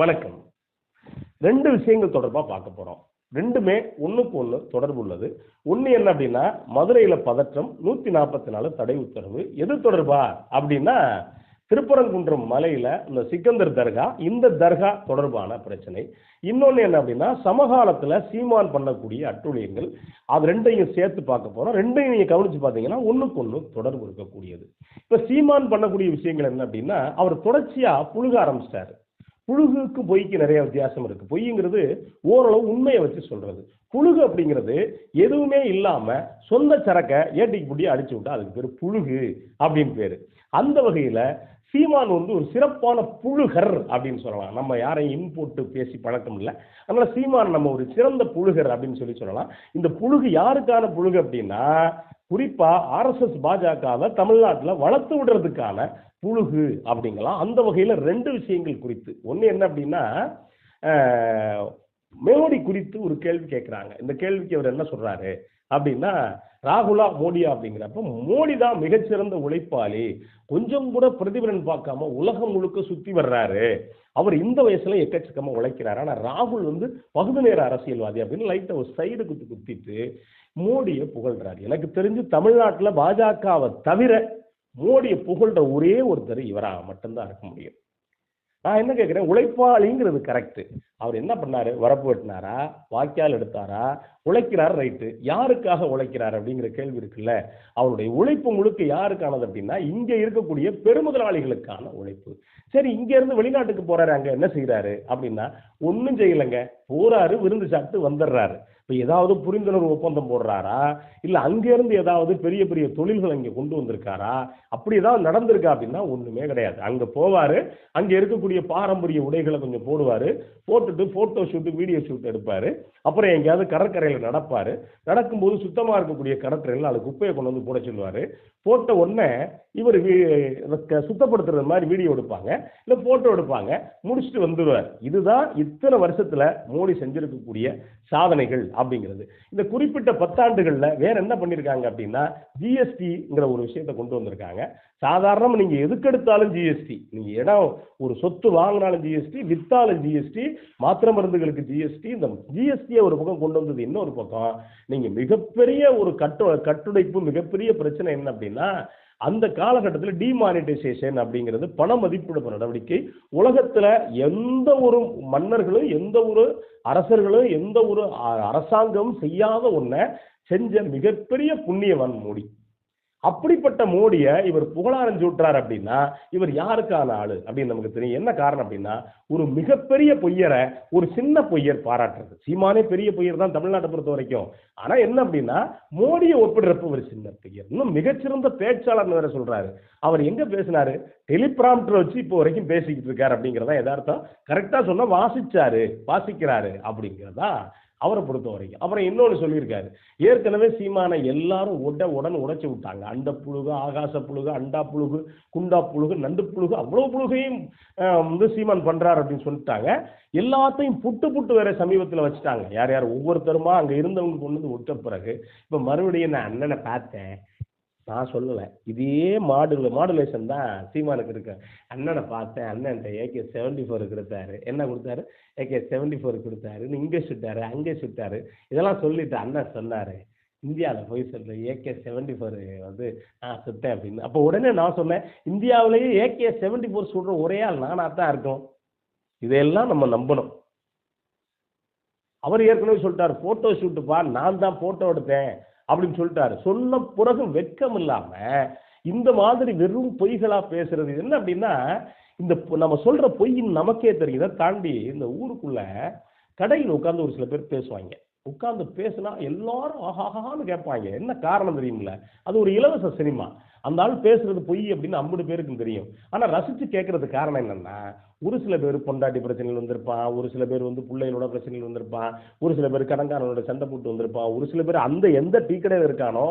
வணக்கம். ரெண்டு விஷயங்கள் தொடர்பா பார்க்க போறோம். ரெண்டுமே ஒண்ணுக்கு ஒண்ணு தொடர்பு உள்ளது. ஒண்ணு என்ன அப்படின்னா மதுரையில பதற்றம் நூத்தி நாற்பத்தி நாலு தடை உத்தரவு. எது தொடர்பா அப்படின்னா திருப்பரங்குன்றம் மலையில இந்த சிக்கந்தர் தர்கா இந்த தர்கா தொடர்பான பிரச்சனை. இன்னொன்னு என்ன அப்படின்னா சமகாலத்துல சீமான் பண்ணக்கூடிய அட்டுழியங்கள். அது ரெண்டையும் சேர்த்து பார்க்க போறோம். ரெண்டையும் நீங்க கவனிச்சு பார்த்தீங்கன்னா ஒண்ணுக்கு ஒண்ணு தொடர்பு இருக்கக்கூடியது. இப்ப சீமான் பண்ணக்கூடிய விஷயங்கள் என்ன அப்படின்னா அவர் தொடர்ச்சியா புழுக ஆரம்பிச்சிட்டாரு. புழுகுக்கு பொய்க்கு நிறைய வித்தியாசம் இருக்கு. பொய்ங்கிறது ஓரளவு உண்மையை வச்சு சொல்றது. புழுகு அப்படிங்கிறது எதுவுமே இல்லாம சொந்த சரக்கை ஏட்டிக்கு புட்டி அடிச்சு விட்டா அதுக்கு பேர் புழுகு அப்படின்னு பேரு. அந்த வகையில சீமான் வந்து ஒரு சிறப்பான புழுகர் அப்படின்னு சொல்லலாம். நம்ம யாரையும் இன்போட்டு பேசி பழக்கம் இல்லை. அதனால சீமான் நம்ம ஒரு சிறந்த புழுகர் அப்படின்னு சொல்லி சொல்லலாம். இந்த புழுகு யாருக்கான புழுகு அப்படின்னா குறிப்பா ஆர்எஸ்எஸ் பாஜகவை தமிழ்நாட்டில் வளர்த்து விடுறதுக்கான புழுகு அப்படிங்கலாம். அந்த வகையில் ரெண்டு விஷயங்கள் குறித்து. ஒன்று என்ன அப்படின்னா மேலோடி குறித்து ஒரு கேள்வி கேட்குறாங்க இந்த கேள்விக்கு அவர் என்ன சொல்றாரு? அப்படின்னா ராகுலா மோடியா அப்படிங்கிறப்ப மோடி தான் மிகச்சிறந்த உழைப்பாளி. கொஞ்சம் கூட பிரதிபலன் பார்க்காம உலகம் முழுக்க சுத்தி வர்றாரு. அவர் இந்த வயசுல எக்கச்சக்கமா உழைக்கிறாரு. ஆனா ராகுல் வந்து பகுதி நேர அரசியல்வாதி அப்படின்னு லைட்டை ஒரு சைடு குத்து குத்திட்டு மோடியை புகழ்றாரு. எனக்கு தெரிஞ்சு தமிழ்நாட்டுல பாஜகவை தவிர மோடியை புகழ்ற ஒரே ஒருத்தர் இவராக மட்டும்தான் இருக்க முடியும். நான் என்ன கேட்குறேன்? உழைப்பாளிங்கிறது கரெக்ட் அவர் என்ன பண்ணாரு? வரப்பு வெட்டினாரா? வாய்க்கால் எடுத்தாரா? உழைக்கிறார் ரைட்டு யாருக்காக உழைக்கிறார் அப்படிங்கிற கேள்வி இருக்குல்ல? அவருடைய உழைப்பு முழுக்க யாருக்கானது அப்படின்னா இங்க இருக்கக்கூடிய பெருமுதலாளிகளுக்கான உழைப்பு. சரி இங்க இருந்து வெளிநாட்டுக்கு போறாரு அங்க என்ன செய்யறாரு அப்படின்னா ஒன்றும் செய்யலைங்க. போறாரு விருந்து சாப்பிட்டு வந்துடுறாரு. இப்போ ஏதாவது புரிந்துணர்வு ஒப்பந்தம் போடுறாரா? இல்லை அங்கேருந்து ஏதாவது பெரிய பெரிய தொழில்கள் இங்கே கொண்டு வந்திருக்காரா? அப்படி ஏதாவது நடந்திருக்கா அப்படின்னா ஒன்றுமே கிடையாது. அங்கே போவார் அங்கே இருக்கக்கூடிய பாரம்பரிய உடைகளை கொஞ்சம் போடுவார் போட்டுட்டு ஃபோட்டோ ஷூட்டு வீடியோ ஷூட் எடுப்பார். அப்புறம் எங்கேயாவது கடற்கரையில் நடப்பார். நடக்கும்போது சுத்தமாக இருக்கக்கூடிய கடற்கரையில் அது குப்பையை கொண்டு வந்து போட சொல்லுவார் போட்ட உடனே இவர் சுத்தப்படுத்துறது மாதிரி வீடியோ எடுப்பாங்க இல்லை ஃபோட்டோ எடுப்பாங்க முடிச்சுட்டு வந்துடுவார் இதுதான் இத்தனை வருஷத்துல மோடி செஞ்சிருக்கக்கூடிய சாதனைகள் அப்படிங்கிறது. இந்த குறிப்பிட்ட பத்தாண்டுகளில் வேற என்ன பண்ணியிருக்காங்க அப்படின்னா ஜிஎஸ்டிங்கிற ஒரு விஷயத்தை கொண்டு வந்திருக்காங்க. சாதாரணமாக நீங்கள் எதுக்கெடுத்தாலும் ஜிஎஸ்டி நீங்கள் இடம் ஒரு சொத்து வாங்கினாலும் ஜிஎஸ்டி வித்தாலும் ஜிஎஸ்டி மாத்திரை மருந்துகளுக்கு ஜிஎஸ்டி இந்த ஜிஎஸ்டியை ஒரு பக்கம் கொண்டு வந்தது இன்னொரு பக்கம் நீங்கள் மிகப்பெரிய ஒரு கட்டு கட்டுடைப்பு மிகப்பெரிய பிரச்சனை என்ன அப்படின்னா அந்த காலகட்டத்தில் டிமானிட்டைசேஷன் அப்படிங்கிறது பண மதிப்பிடப்பு நடவடிக்கை. உலகத்துல எந்த ஒரு மன்னர்களும் எந்த ஒரு அரசர்களும் எந்த ஒரு அ- அரசாங்கமும் செய்யாத ஒன்றை செஞ்ச மிகப்பெரிய புண்ணியவான் மோடி. அப்படிப்பட்ட மோடியை இவர் புகழாரஞ்சூட்டுறார் அப்படின்னா இவர் யாருக்கான ஆளு அப்படின்னு நமக்கு தெரியும். என்ன காரணம் அப்படின்னா ஒரு மிகப்பெரிய பொய்யரை ஒரு சின்ன பொய்யர் பாராட்டுறது. சீமானே பெரிய பொய்யர் தான் தமிழ்நாட்டை பொறுத்த வரைக்கும். ஆனால் என்ன அப்படின்னா மோடியை ஒப்பிடுறப்ப ஒரு சின்ன பொய்யர். இன்னும் மிகச்சிறந்த பேச்சாளர்னு வேற சொல்றாரு. அவர் எங்க பேசினாரு? டெலிபிராம்டர் வச்சு இப்போ வரைக்கும் பேசிக்கிட்டு இருக்காரு அப்படிங்கிறதா எதார்த்தம் கரெக்டாக சொன்னால் வாசிச்சாரு வாசிக்கிறாரு அப்படிங்கிறதா அவரை பொறுத்த வரைக்கும். அப்புறம் இன்னொன்று சொல்லியிருக்காரு. ஏற்கனவே சீமானை எல்லாரும் உட உடன் உடைச்சி விட்டாங்க. அண்ட புழுகு ஆகாச புழுகு அண்டா புழுகு குண்டா புழுகு நண்டு புழுகு அவ்வளோ புழுகையும் வந்து சீமான் பண்ணுறாரு அப்படின்னு சொல்லிட்டாங்க. எல்லாத்தையும் புட்டு புட்டு வேற சமீபத்தில் வச்சுட்டாங்க. யார் யார் ஒவ்வொருத்தருமா அங்கே இருந்தவங்க கொண்டு வந்து விட்ட பிறகு. இப்போ மறுபடியும் நான் அண்ணனை பார்த்தேன். நான் சொல்லலை. இதே மாடுல மாடுலேஷன் தான் சீமானுக்கு இருக்கு. அண்ணனை பார்த்தேன் அண்ணன்ட்ட ஏகே செவன்டி ஃபோர் கொடுத்தாரு. என்ன கொடுத்தாரு? ஏகே செவன்டி ஃபோர் கொடுத்தாரு. இங்கே சுட்டாரு அங்கே சுட்டாரு. இதெல்லாம் சொல்லிட்டு அண்ணன் சொன்னார். இந்தியாவில் போய் சொல்கிறேன் ஏகே செவன்டி ஃபோர் வந்து நான் சுட்டேன் அப்படின்னு. அப்போ உடனே நான் சொன்னேன் இந்தியாவிலேயே ஏகே செவன்டி ஃபோர் சுடுற ஒரே ஆள் நானாக தான் இருக்கும். இதையெல்லாம் நம்ம நம்பணும். அவர் ஏற்கனவே சொல்லிட்டார் ஃபோட்டோ ஷூட்டுப்பா நான் தான் ஃபோட்டோ எடுத்தேன். அப்படின்னு சொல்லிட்டாரு. சொன்ன பிறகு வெட்கம் இல்லாம இந்த மாதிரி வெறும் பொய்களா பேசுறது என்ன அப்படின்னா இந்த பொ- நம்ம சொல்ற பொய்யின் நமக்கே தெரியும். இதை தாண்டி இந்த ஊருக்குள்ள கடையில் உட்காந்து ஒரு சில பேர் பேசுவாங்க. உட்காந்து பேசினா எல்லாரும் ஆஹாஹான்னு கேட்பாங்க. என்ன காரணம் தெரியுமில்ல? அது ஒரு இலவச சினிமா. அந்த ஆள் பேசுறது பொய் அப்படின்னு ஐம்பது பேருக்கும் தெரியும். ஆனால் ரசித்து கேட்கறது காரணம் என்னன்னா ஒரு சில பேர் பொண்டாட்டி பிரச்சனையில் வந்திருப்பான் ஒரு சில பேர் வந்து பிள்ளைகளோட பிரச்சனையில் வந்திருப்பான் ஒரு சில பேர் கடன்காரனோட சண்டை போட்டு வந்திருப்பான் ஒரு சில பேர் அந்த எந்த டீ கடையில் இருக்கானோ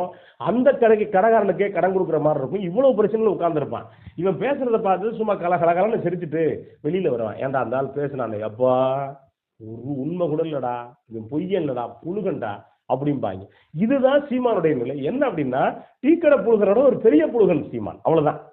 அந்த கடைக்கு கடைக்காரனுக்கே கடன் கொடுக்குற மாதிரி இருக்கும். இவ்வளவு பிரச்சனையில் உட்காந்துருப்பான் இவன் பேசுறதை பார்த்து சும்மா கல கலகலன்னு சிரிச்சுட்டு வெளியில வருவான். ஏன்டா அந்த ஆள் பேசினானே? அப்பா ஒரு உண்மை கூட இல்லடா. இவன் பொய்யன் இல்லடா புழுகண்டா. அப்படிம்பாங்க. இதுதான் சீமானுடைய நிலை. என்ன அப்படின்னா டீக்கடை புழுகிறோட ஒரு பெரிய புழுகன் சீமான். அவ்வளவுதான்.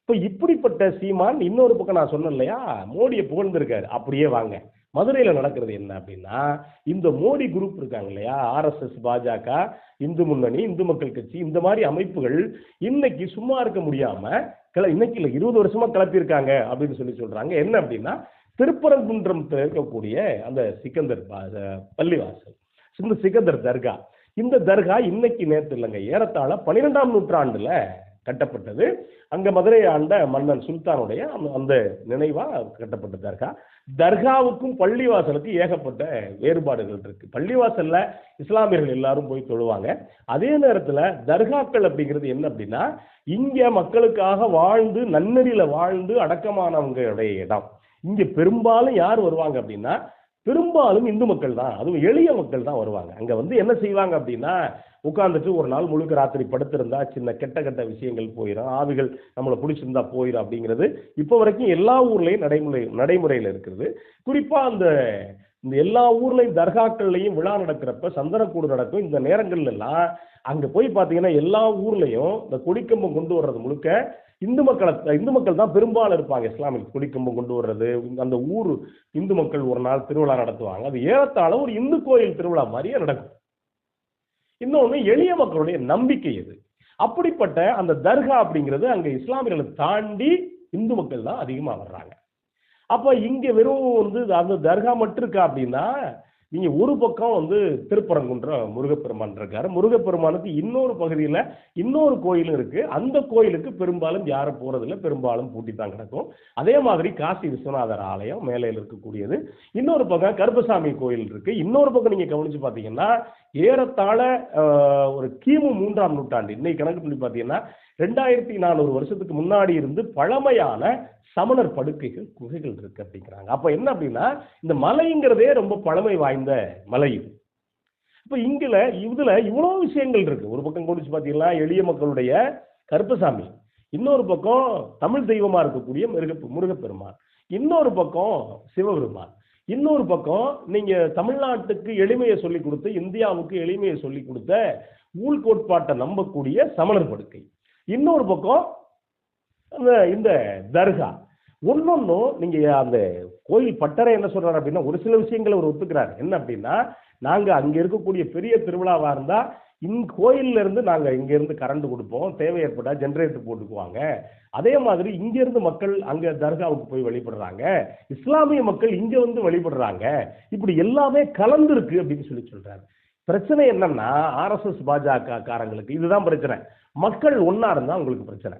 இப்போ இப்படிப்பட்ட சீமான் இன்னொரு பக்கம் நான் சொன்னேன் இல்லையா மோடியை புகழ்ந்திருக்காரு. அப்படியே வாங்க. மதுரையில் நடக்கிறது என்ன அப்படின்னா இந்த மோடி குரூப் இருக்காங்க இல்லையா ஆர்எஸ்எஸ் பாஜக இந்து முன்னணி இந்து மக்கள் கட்சி இந்த மாதிரி அமைப்புகள் இன்னைக்கு சும்மா இருக்க முடியாம கிள இன்னைக்கு இல்லை இருபது வருஷமா கிளப்பியிருக்காங்க அப்படின்னு சொல்லி சொல்றாங்க. என்ன அப்படின்னா திருப்பரங்குன்றம் இருக்கக்கூடிய அந்த சிக்கந்தர் பா- பள்ளிவாசல். இந்த சிகந்தர் தர்கா. இந்த தர்கா இன்னைக்கு நேற்று இல்லைங்க ஏறத்தாழ பன்னிரெண்டாம் நூற்றாண்டுல கட்டப்பட்டது. அங்க மதுரை ஆண்ட மன்னன் சுல்தானுடைய அந்த- அந்த நினைவா கட்டப்பட்ட தர்கா. தர்காவுக்கும் பள்ளிவாசலுக்கும் ஏகப்பட்ட வேறுபாடுகள் இருக்கு. பள்ளிவாசல்ல இஸ்லாமியர்கள் எல்லாரும் போய் தொழுவாங்க. அதே நேரத்துல தர்காக்கள் அப்படிங்கிறது என்ன அப்படின்னா இங்க மக்களுக்காக வாழ்ந்து நன்னெறியில வாழ்ந்து அடக்கமானவங்களுடைய இடம். இங்க பெரும்பாலும் யார் வருவாங்க அப்படின்னா பெரும்பாலும் இந்து மக்கள் தான் அதுவும் எளிய மக்கள் தான் வருவாங்க. அங்க வந்து என்ன செய்வாங்க அப்படின்னா உட்காந்துட்டு ஒரு நாள் முழுக்க ராத்திரி படுத்திருந்தா சின்ன கெட்ட கெட்ட விஷயங்கள் போயிடும் ஆவிகள் நம்மளை பிடிச்சிருந்தா போயிடும் அப்படிங்கிறது இப்போ வரைக்கும் எல்லா ஊர்லயும் நடைமுறை நடைமுறையில் இருக்கிறது. குறிப்பா அந்த இந்த எல்லா ஊர்லயும் தர்காக்கள்லையும் விழா நடக்கிறப்ப சந்தனக்கூடு நடக்கும். இந்த நேரங்கள்ல எல்லாம் அங்க போய் பாத்தீங்கன்னா எல்லா ஊர்லயும் இந்த கொடிக்கம்பம் கொண்டு வர்றது முழுக்க இந்து மக்களை இந்து மக்கள் தான் பெரும்பாலும் இருப்பாங்க. இஸ்லாமிக் கொடிக்கம்பம் கொண்டு வர்றது அந்த ஊர் இந்து மக்கள் ஒரு நாள் திருவிழா நடத்துவாங்க. அது ஏறத்தாழ ஒரு இந்து கோயில் திருவிழா மாதிரியே நடக்கும். இன்னொன்று எளிய மக்களுடைய நம்பிக்கை இது அப்படிப்பட்ட அந்த தர்கா அப்படிங்கிறது அங்க இஸ்லாமியர்களை தாண்டி இந்து மக்கள் தான் அதிகமாக வர்றாங்க. அப்ப இங்க வெறும் வந்து அந்த தர்கா மட்டும் இருக்கா அப்படின்னா நீங்க ஒரு பக்கம் வந்து திருப்பரங்குன்றம் முருகப்பெருமான் இருக்காரு. முருகப்பெருமானுக்கு இன்னொரு பகுதியில இன்னொரு கோயிலும் இருக்கு. அந்த கோயிலுக்கு பெரும்பாலும் யாரும் போறதில்ல. பெரும்பாலும் பூட்டி தான் கிடக்கும். அதே மாதிரி காசி விஸ்வநாதர் ஆலயம் மேலையில் இருக்கக்கூடியது. இன்னொரு பக்கம் கருப்பசாமி கோயில் இருக்கு. இன்னொரு பக்கம் நீங்க கவனிச்சு பாத்தீங்கன்னா ஏறத்தாழ ஒரு கிமு மூன்றாம் நூற்றாண்டு. இன்னைக்கு கணக்கு பண்ணி பார்த்தீங்கன்னா ரெண்டாயிரத்தி நானூறு வருஷத்துக்கு முன்னாடி இருந்து பழமையான சமணர் படுக்கைகள் குகைகள் இருக்கு அப்படிங்கிறாங்க. அப்போ என்ன அப்படின்னா இந்த மலைங்கிறதே ரொம்ப பழமை வாய்ந்த மலை இப்போ இங்கில இதுல இவ்வளோ விஷயங்கள் இருக்கு. ஒரு பக்கம் குடிச்சு பார்த்தீங்கன்னா எளிய மக்களுடைய கருப்பசாமி. இன்னொரு பக்கம் தமிழ் தெய்வமா இருக்கக்கூடிய மிருக முருகப்பெருமான். இன்னொரு பக்கம் சிவபெருமான். இன்னொரு பக்கம் நீங்க தமிழ்நாட்டுக்கு எளிமையை சொல்லி கொடுத்து இந்தியாவுக்கு எளிமையை சொல்லி கொடுத்த ஊழ் கோட்பாட்டை நம்பக்கூடிய சமணர் படுக்கை. இன்னொரு பக்கம் அந்த இந்த தர்கா. ஒன்னொன்னும் நீங்க அந்த கோயில் பட்டறை என்ன சொல்றாரு அப்படின்னா ஒரு சில விஷயங்களை அவர் ஒத்துக்கிறாரு. என்ன அப்படின்னா நாங்க அங்க இருக்கக்கூடிய பெரிய திருவிழாவா இருந்தா இந் கோயில்ல இருந்து இங்கேருந்து கரண்ட் கொடுப்போம். தேவை ஏற்பட்டால் ஜென்ரேட்டர் போட்டுக்குவாங்க. அதே மாதிரி இங்கேருந்து மக்கள் அங்கே தர்காவுக்கு போய் வழிபடுறாங்க. இஸ்லாமிய மக்கள் இங்கே வந்து வழிபடுறாங்க. இப்படி எல்லாமே கலந்துருக்கு அப்படின்னு சொல்லி சொல்கிறாரு பிரச்சனை என்னன்னா ஆர்எஸ்எஸ் பாஜக காரங்களுக்கு இதுதான் பிரச்சனை. மக்கள் ஒண்ணா இருந்தால் உங்களுக்கு பிரச்சனை.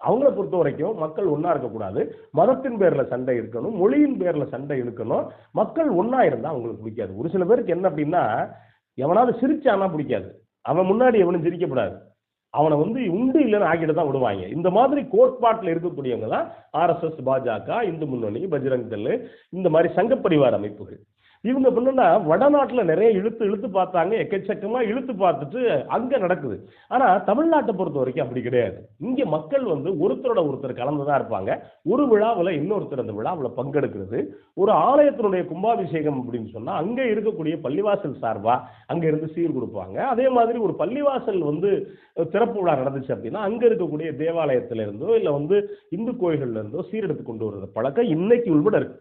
அவங்கள பொறுத்த வரைக்கும் மக்கள் ஒன்றா இருக்கக்கூடாது மதத்தின் பேரில் சண்டை இருக்கணும் மொழியின் பேரில் சண்டை இருக்கணும். மக்கள் ஒன்றா இருந்தால் அவங்களுக்கு பிடிக்காது. ஒரு சில பேருக்கு என்ன அப்படின்னா எவனாவது சிரிச்சானா பிடிக்காது. அவன் முன்னாடி எவனும் சிரிக்கப்படாது. அவனை வந்து உண்டு இல்லைன்னு ஆக்கிட்டு தான் விடுவாங்க. இந்த மாதிரி கோட்பாட்டில் இருக்கக்கூடியவங்க தான் ஆர்எஸ்எஸ் பாஜக இந்து முன்னணி பஜ்ரங் தள் இந்த மாதிரி சங்கப்பரிவார அமைப்புகள். இவங்க பண்ணா வடநாட்டில் நிறைய இழுத்து இழுத்து பார்த்தாங்க. எக்கச்சக்கமாக இழுத்து பார்த்துட்டு அங்கே நடக்குது. ஆனால் தமிழ்நாட்டை பொறுத்த வரைக்கும் அப்படி கிடையாது. இங்கே மக்கள் வந்து ஒருத்தரோட ஒருத்தர் கலந்துதான் இருப்பாங்க. ஒரு விழாவில் இன்னொருத்தர் அந்த விழாவில் பங்கெடுக்கிறது. ஒரு ஆலயத்தினுடைய கும்பாபிஷேகம் அப்படின்னு சொன்னால் அங்கே இருக்கக்கூடிய பள்ளிவாசல் சார்பாக அங்கே இருந்து சீர் கொடுப்பாங்க. அதே மாதிரி ஒரு பள்ளிவாசல் வந்து திறப்பு விழா நடந்துச்சு அப்படின்னா அங்கே இருக்கக்கூடிய தேவாலயத்துல இல்லை வந்து இந்து கோயில்கள்லேருந்தோ சீரெடுத்து கொண்டு வர்றது பழக்கம் இன்னைக்கு உள்பட இருக்கு.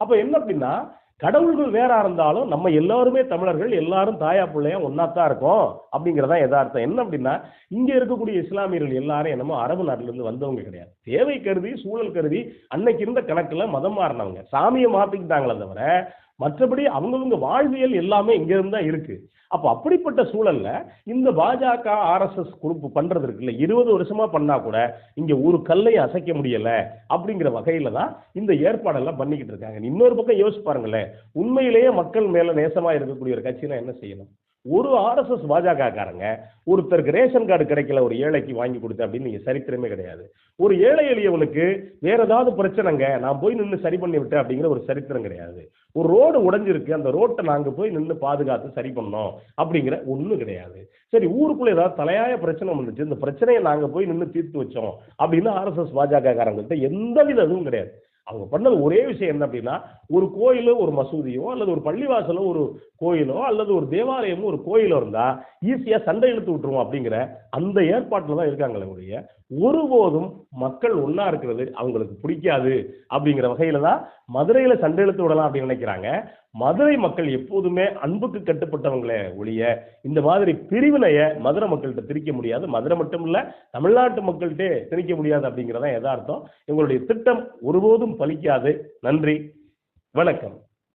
அப்போ என்ன அப்படின்னா கடவுள்கள் வேற இருந்தாலும் நம்ம எல்லாருமே தமிழர்கள் எல்லாரும் தாயா பிள்ளையா ஒன்னாத்தான் இருக்கோம் அப்படிங்கறதா எதார்த்தம். என்ன அப்படின்னா இங்க இருக்கக்கூடிய இஸ்லாமியர்கள் எல்லாரும் என்னமோ அரபு நாட்டுல இருந்து வந்தவங்க கிடையாது. தேவை கருதி சூழல் கருதி அன்னைக்கு இருந்த கணக்குல மதம் மாறினவங்க. சாமியை மாத்திக்கிட்டாங்களே தவிர மற்றபடி அவங்கவுங்க வாழ்வியல் எல்லாமே இங்க தான் இருக்கு. அப்ப அப்படிப்பட்ட சூழல்ல இந்த பாஜக ஆர்எஸ்எஸ் குரூப் பண்றது இருக்குல்ல இருபது வருஷமா பண்ணா கூட இங்க ஒரு கல்லை அசைக்க முடியல அப்படிங்கிற வகையில தான் இந்த ஏற்பாடெல்லாம் பண்ணிக்கிட்டு இருக்காங்க. இன்னொரு பக்கம் யோசிச்சு பாருங்களேன் உண்மையிலேயே மக்கள் மேல நேசமா இருக்கக்கூடிய ஒரு கட்சினா என்ன செய்யணும்? ஒரு ஆர்எஸ்எஸ் பாஜக காரங்க ஒருத்தருக்கு ரேஷன் கார்டு கிடைக்கல ஒரு ஏழைக்கு வாங்கி கொடுத்து அப்படின்னு நீங்க சரித்திரமே கிடையாது. ஒரு ஏழை எளியவனுக்கு வேற ஏதாவது பிரச்சனைங்க நான் போய் நின்று சரி பண்ணி விட்டேன் அப்படிங்கிற ஒரு சரித்திரம் கிடையாது. ஒரு ரோடு உடைஞ்சிருக்கு அந்த ரோட்டை நாங்க போய் நின்று பாதுகாத்து சரி பண்ணோம் அப்படிங்கிற ஒன்றும் கிடையாது. சரி ஊருக்குள்ள ஏதாவது தலையாய பிரச்சனை வந்துச்சு இந்த பிரச்சனையை நாங்க போய் நின்று தீர்த்து வச்சோம் அப்படின்னு ஆர்எஸ்எஸ் பாஜக காரங்கள்ட்ட எந்த வித இதுவும் கிடையாது. அவங்க பண்ணது ஒரே விஷயம் என்ன அப்படின்னா ஒரு கோயிலோ ஒரு மசூதியோ அல்லது ஒரு பள்ளிவாசலோ ஒரு கோயிலோ அல்லது ஒரு தேவாலயமோ ஒரு கோயிலோ இருந்தா ஈஸியா சண்டை இழுத்து விட்டுருவோம் அப்படிங்கிற அந்த ஏற்பாட்டில் தான் இருக்காங்களே ஒழிய ஒருபோதும் மக்கள் ஒன்றா இருக்கிறது அவங்களுக்கு பிடிக்காது அப்படிங்கிற வகையில தான் மதுரையில சண்டை இழுத்து விடலாம் அப்படின்னு நினைக்கிறாங்க. மதுரை மக்கள் எப்போதுமே அன்புக்கு கட்டுப்பட்டவங்களே ஒழிய இந்த மாதிரி பிரிவினையை மதுரை மக்கள்கிட்ட திரிக்க முடியாது. மதுரை மட்டும் இல்ல தமிழ்நாட்டு மக்கள்கிட்டே திணிக்க முடியாது அப்படிங்கிறதான் எதார்த்தம் எங்களுடைய திட்டம் ஒருபோதும் பலிக்காது. நன்றி. வணக்கம்.